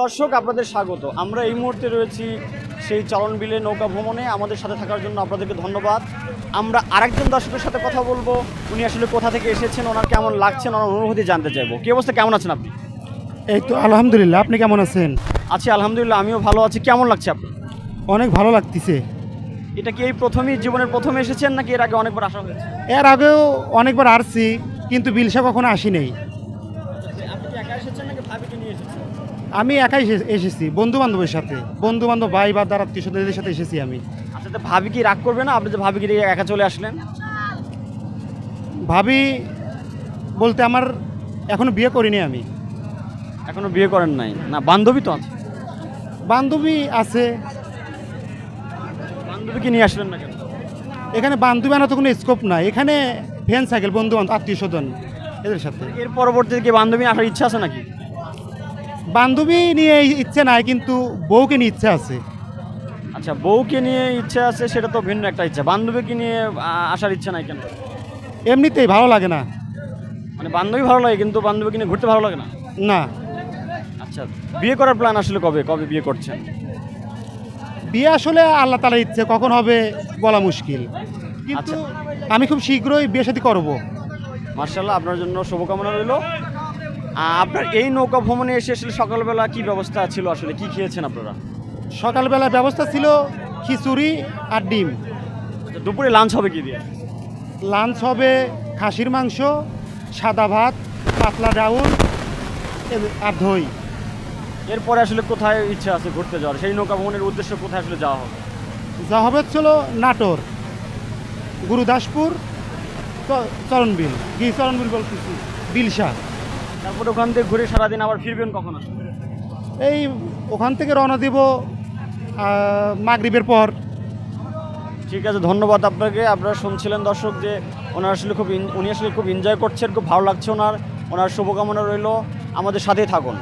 দর্শক আপনাদের স্বাগত। আমরা এই মুহূর্তে রয়েছি সেই চলন বিলে নৌকা ভ্রমণে। আমাদের সাথে থাকার জন্য আপনাদেরকে ধন্যবাদ। আমরা আরেকজন দর্শকের সাথে কথা বলব। উনি আসলে কোথা থেকে এসেছেন ওনার কেমন লাগছেন ওনার অনুভূতি জানতে চাইব। কি অবস্থা? কেমন আছেন আপনি? এই তো আলহামদুলিল্লাহ। আপনি কেমন আছেন? আছি আলহামদুলিল্লাহ আমিও ভালো আছি। কেমন লাগছে আপনি অনেক ভালো লাগতেছে। এটা কি এই প্রথমেই জীবনের প্রথমে এসেছেন নাকি এর আগে অনেকবার আসা হয়েছে? এর আগেও অনেকবার আসছি কিন্তু বিলসা কখনো আসি নাই আপনি কি একা এসেছেন নাকি ভাবিকে নিয়ে এসেছেন আমি একাই এসে- এসেছি বন্ধু বান্ধবের সাথে। বন্ধু বান্ধব ভাই বা দাঁড়াত কিশোরদের সাথে এসেছি আমি। আচ্ছা তো ভাবি কি রাগ করবে না? আপনি যে ভাবিকে দিয়ে একা চলে আসলেন? ভাবি বলতে আমার এখনও বিয়ে করিনি আমি। এখনও বিয়ে করেন নাই? না বান্ধবী তো আছে। বান্ধবী আছে। বান্ধবীকে নিয়ে আসলেন না কেন? এখানে বান্ধবী আনা তো কোনো স্কোপ নাই। এখানে ফ্যান সাইকেল বন্ধু বান্ধব আত্মীয় স্বজন এদের সাথে। এর পরবর্তীতে কি বান্ধবী আসার ইচ্ছা আছে নাকি? বান্ধবী নিয়ে ইচ্ছে নাই কিন্তু বউকে নিয়ে ইচ্ছে আছে। আচ্ছা বউকে নিয়ে ইচ্ছা আছে সেটা তো ভিন্ন একটা ইচ্ছা। বান্ধবীকে নিয়ে আসার ইচ্ছা নাই কেন? এমনিতেই ভালো লাগে না। মানে বান্ধবী ভালো লাগে কিন্তু বান্ধবীকে নিয়ে ঘুরতে ভালো লাগে না? না। আচ্ছা বিয়ে করার প্ল্যান আসলে কবে? কবে বিয়ে করছেন? বিয়ে আসলে আল্লাহ তালা ইচ্ছে কখন হবে বলা মুশকিল। কিন্তু আচ্ছা। আমি খুব শীঘ্রই বিয়ে সাথে করব। মার্শাল্লাহ আপনার জন্য শুভকামনা রইল। আপনার এই নৌকা ভ্রমণে এসে আসলে সকালবেলা কি ব্যবস্থা ছিল আসলে? কি খেয়েছেন আপনারা? সকালবেলা ব্যবস্থা ছিল খিচুড়ি আর ডিম। আচ্ছা, দুপুরে লাঞ্চ হবে কি দিয়ে? লাঞ্চ হবে খাসির মাংস সাদা ভাত পাতলা ডাউন আর দই। এরপরে আসলে কোথায় ইচ্ছা আছে ঘুরতে যাওয়ার? সেই নৌকা ভ্রমণের উদ্দেশ্য কোথায় আসলে যাওয়া হবে? যা হবে ছিল নাটোর গুরুদাসপুর চরণবিল কি চরণবিল বলতেছি বিলসা তারপরে ওখান থেকে ঘুরে সারাদিন আবার ফিরবেন কখন এই ওখান থেকে রওনা দিব মাগরীবের পর। ঠিক আছে ধন্যবাদ আপনাকে। আপনারা শুনছিলেন দর্শক যে ওনার আসলে খুব উনি আসলে খুব এনজয় করছেন খুব ভালো লাগছে ওনার। ওনার শুভকামনা রইল। আমাদের সাথেই থাকুন।